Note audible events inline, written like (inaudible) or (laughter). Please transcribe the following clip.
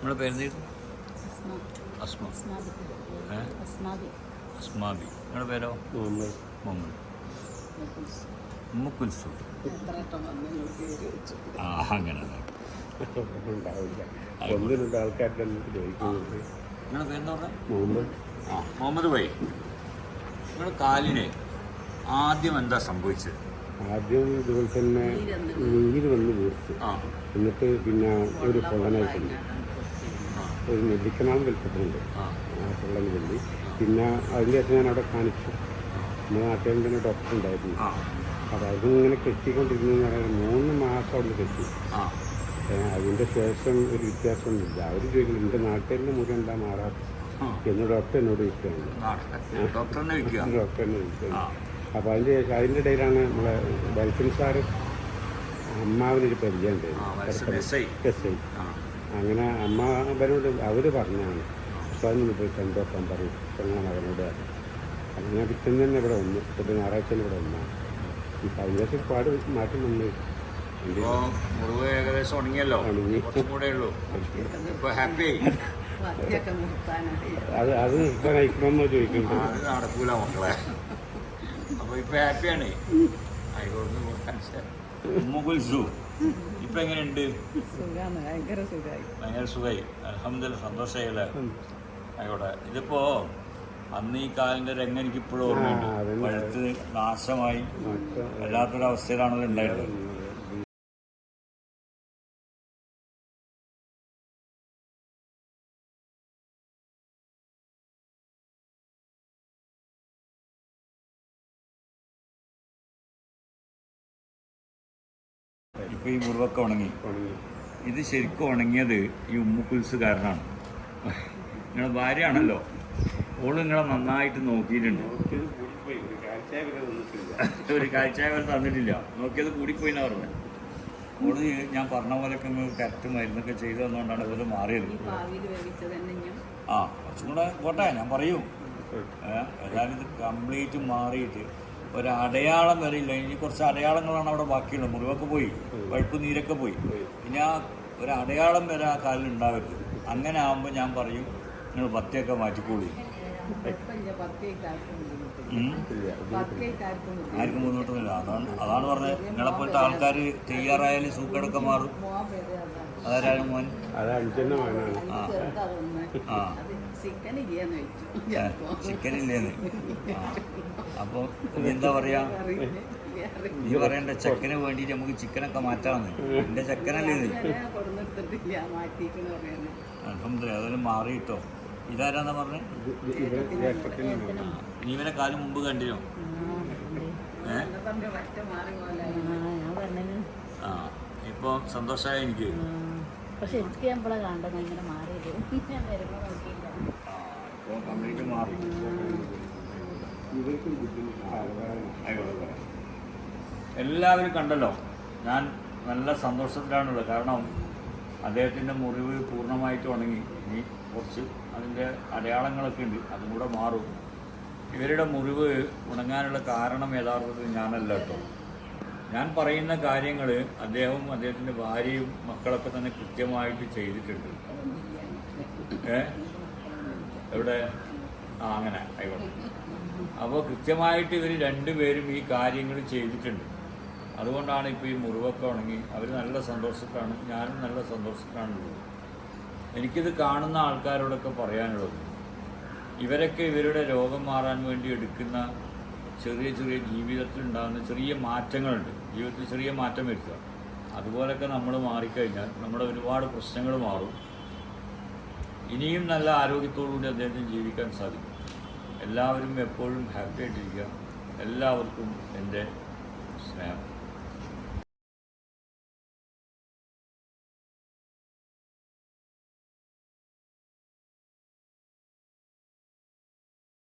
നിങ്ങളുടെ പേരെന്തായിരുന്നു അസ്മ അസ്മ അസ്മാബി ഏ? അസ്മാബി അസ്മാബി നിങ്ങളുടെ പേരോ? മുഹമ്മദ്. മുഹമ്മദ്. പേര് വെച്ചു ആ അങ്ങനെ ആൾക്കാരുടെ നിങ്ങളുടെ പേരെന്താ മുഹമ്മദ്. ആ മുഹമ്മദ് ഭായി നിങ്ങളുടെ കാലിന് ആദ്യം എന്താ സംഭവിച്ചത്? ആദ്യം ഇതുപോലെ തന്നെ നീര് വന്ന് വീർത്തു. ആ. എന്നിട്ട് പിന്നെ ഒരു പൊള്ളനായിട്ടുണ്ട് ഒരു നെല്ലിക്കനാളും വലിപ്പത്തിലുണ്ട് ആ. നെല്ലി. പിന്നെ അതിന്റെ ശേഷം ഞാൻ അവിടെ കാണിച്ചു. നമ്മുടെ നാട്ടിൽ തന്നെ ഡോക്ടർ ഉണ്ടായിരുന്നു. അപ്പോൾ അതിങ്ങനെ കെട്ടിക്കൊണ്ടിരുന്നു എന്ന് പറയുന്നത് മൂന്ന് മാസം അവിടെ കെട്ടി. അതിന്റെ ശേഷം ഒരു വ്യത്യാസമൊന്നുമില്ല. അവർ ചോദിക്കുന്നു എന്റെ നാട്ടിലെ മുറി എന്താ മാറാത്ത എന്ന് ഡോക്ടർ എന്നോട് വിളിക്കുകയാണ് ഡോക്ടറിനെ വിൽക്കുക. ഡോക്ടർ എന്നെ ചോദിക്കുന്നത് അപ്പോൾ അതിന്റെ ശേഷം അതിന്റെ ഇടയിലാണ് നമ്മളെ ബൽഫിൻ സാറ് അമ്മാവിനൊരു പരിചയം ഉണ്ടായിരുന്നു എസ് ഐ. എസ് അമ്മ അവരോട് അങ്ങനെ അവർ പറഞ്ഞാണ്. ഉസ്താദിന് പോയി കണ്ടുവെക്കാൻ പറയും. പെങ്ങളെ മകനോട്. അങ്ങനെ ഞാൻ പിറ്റേന്ന് തന്നെ ഇവിടെ വന്നു. ഇപ്പം ഞായറാഴ്ച ഇവിടെ ഒന്നാണ് ഈ അതിന്റെ പാട് ഒരുപാട് മാറ്റം വന്നു. മുറിവ് ഏകദേശം ഉണങ്ങിയല്ലോ. ഹാപ്പി അത് അത് ഇപ്പം അയക്കണമെന്നോ ചോദിക്കുന്നു അത് നടക്കൂല മക്കളെ. അപ്പോൾ ഇപ്പോൾ ഹാപ്പിയാണ് ആയിക്കോട്ടെ ഇപ്പം എങ്ങനെയുണ്ട് സുഖമാണ് ഭയങ്കര സുഖമായി അലഹമ്മദ് സന്തോഷമായില്ല ആയിക്കോട്ടെ. ഇതിപ്പോ അന്ന് ഈ കാലിന്റെ രംഗം എനിക്ക് ഇപ്പോഴും ഓർമ്മയുണ്ട്. പഴുത്ത് നാശമായി. വല്ലാത്തൊരവസ്ഥയിലാണല്ലോ ഉണ്ടായിട്ടുള്ളത് ഇപ്പൊ ഈ മുറിവൊക്കെ ഉണങ്ങി. ഇത് ശരിക്കും ഉണങ്ങിയത് ഈ ഉമ്മുക്കുൽസ് കാരണമാണ് നിങ്ങളുടെ ഭാര്യയാണല്ലോ. ഓൾ നിങ്ങളെ നന്നായിട്ട് നോക്കിയിട്ടുണ്ട്. ഒരു കാഴ്ചയായ (laughs) വരെ തന്നിട്ടില്ല. നോക്കിയത് കൂടിപ്പോയി എന്നാ പറഞ്ഞത് ഓൾ ഞാൻ പറഞ്ഞ പോലെയൊക്കെ കറക്റ്റ് മരുന്നൊക്കെ ചെയ്തു തന്നുകൊണ്ടാണ് ഇവർ മാറിയത്. ആ കുറച്ചും കൂടെ പോട്ടെ ഞാൻ പറയൂ. ഏതായാലും ഇത് കംപ്ലീറ്റ് മാറിയിട്ട് ഒരു അടയാളം വരെ ഇല്ല ഇനി കുറച്ച് അടയാളങ്ങളാണ് അവിടെ ബാക്കിയുള്ളത്. മുറിവൊക്കെ പോയി. പഴുപ്പ് നീരൊക്കെ പോയി. ഇനി ആ ഒരു അടയാളം വരെ ആ കാലിൽ ഉണ്ടാവരുത്. അങ്ങനെ ആകുമ്പോൾ ഞാൻ പറയും നിങ്ങൾ പത്തിയൊക്കെ മാറ്റിക്കോളൂ. ആർക്കും ബുദ്ധിമുട്ടൊന്നുമില്ല. അതാണ് അതാണ് പറഞ്ഞത്. നിങ്ങളെപ്പോലത്തെ ആൾക്കാർ തയ്യാറായാലും സൂക്കടൊക്കെ മാറും. അതാരാണ് മോൻ? അത് അഞ്ചെണ്ണ ആ. ചിക്കൻ ഇല്ലാന്ന് അപ്പോൾ എന്താ പറയാ? നീ പറയണ്ട ചെക്കന് വേണ്ടിയിട്ട് നമുക്ക് ചിക്കനൊക്കെ മാറ്റാമെന്ന് എന്റെ ചെക്കനല്ലേ ഇത് അലഹമില്ല അതെല്ലാം മാറിയിട്ടോ ഇതാരാന്നാ പറഞ്ഞത് നീ ഇവനെ കാലം മുമ്പ് കണ്ടിനോ ഏ? പറഞ്ഞ പറ്റ മാറി പോലെ ഞാൻ പറഞ്ഞത് ആ ഇപ്പൊ സന്തോഷമായി എനിക്ക്. പക്ഷെ എനിക്ക് നമ്മളെ കണ്ടത് ഇങ്ങനെ മാറിയത്. ഞാൻ വരുമ്പോൾ നോക്കിയില്ല. എല്ലാവരും കണ്ടല്ലോ. ഞാൻ നല്ല സന്തോഷത്തിലാണുള്ളത്. കാരണം അദ്ദേഹത്തിന്റെ മുറിവ് പൂർണമായിട്ട് ഉണങ്ങി. ഇനി കുറച്ച് അതിന്റെ അടയാളങ്ങളൊക്കെ ഉണ്ട്. അതും കൂടെ മാറും. ഇവരുടെ മുറിവ് ഉണങ്ങാനുള്ള കാരണം യഥാർത്ഥത്തിൽ ഞാനല്ല കേട്ടോ. ഞാൻ പറയുന്ന കാര്യങ്ങൾ അദ്ദേഹവും അദ്ദേഹത്തിന്റെ ഭാര്യയും മക്കളൊക്കെ തന്നെ കൃത്യമായിട്ട് ചെയ്തിട്ടുണ്ട്. ഏ? എവിടെ? ആ അങ്ങനെ. ആയിക്കോട്ടെ. അപ്പോൾ കൃത്യമായിട്ട് ഇവർ രണ്ടുപേരും ഈ കാര്യങ്ങൾ ചെയ്തിട്ടുണ്ട്. അതുകൊണ്ടാണ് ഇപ്പോൾ ഈ മുറിവൊക്കെ ഉണങ്ങി. അവർ നല്ല സന്തോഷത്തിലാണ്. ഞാനും നല്ല സന്തോഷത്തിലാണുള്ളത്. എനിക്കിത് കാണുന്ന ആൾക്കാരോടൊക്കെ പറയാനുള്ളത്. ഇവരൊക്കെ ഇവരുടെ രോഗം മാറാൻ വേണ്ടി എടുക്കുന്ന ചെറിയ ചെറിയ ജീവിതത്തിൽ ഉണ്ടാകുന്ന ചെറിയ മാറ്റങ്ങളുണ്ട്. ജീവിതത്തിൽ ചെറിയ മാറ്റം വരുത്തുക. അതുപോലൊക്കെ നമ്മൾ മാറിക്കഴിഞ്ഞാൽ നമ്മുടെ ഒരുപാട് പ്രശ്നങ്ങൾ മാറും. ഇനിയും നല്ല ആരോഗ്യത്തോടുകൂടി അദ്ദേഹത്തിന് ജീവിക്കാൻ സാധിക്കും. എല്ലാവരും എപ്പോഴും ഹാപ്പി ആയിട്ടിരിക്കുക. എല്ലാവർക്കും എന്റെ സ്നേഹം.